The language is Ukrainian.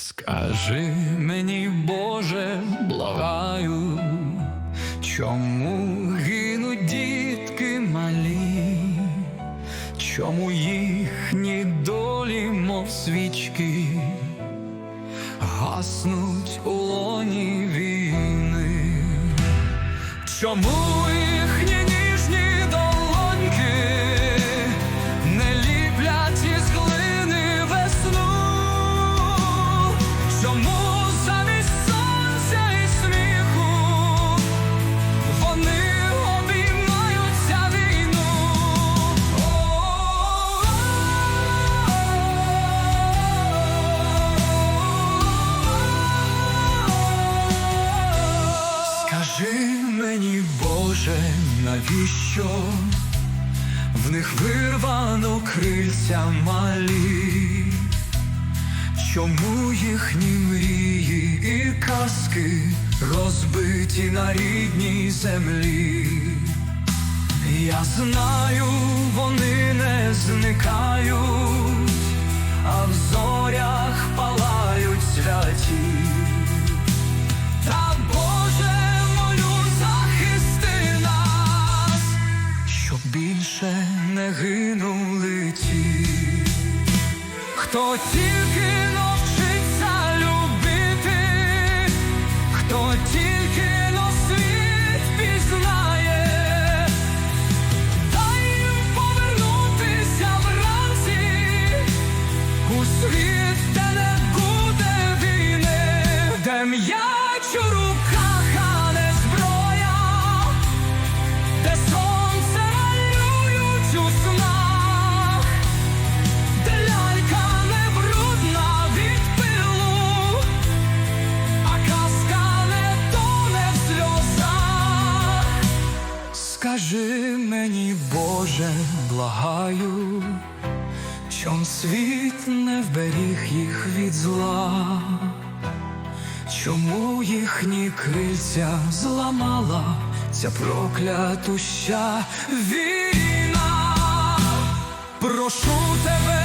Скажи мені, Боже, благаю, чому гинуть дітки малі, чому їхні долі, мов свічки, гаснуть у лоні війни, чому навіщо в них вирвано крильця малі? Чому їхні мрії і казки розбиті на рідній землі? Я знаю, вони не зникають, а в зорях палають святі. Не гинули ті. Хто тільки навчиться любити, хто тільки на світ пізнає, дай їм повернутися вранці у світ, де не буде війни, де м'яч Боже, благаю, чом світ не вберіг їх від зла, чому їхні крильця зламала ця проклятуща війна? Прошу тебе,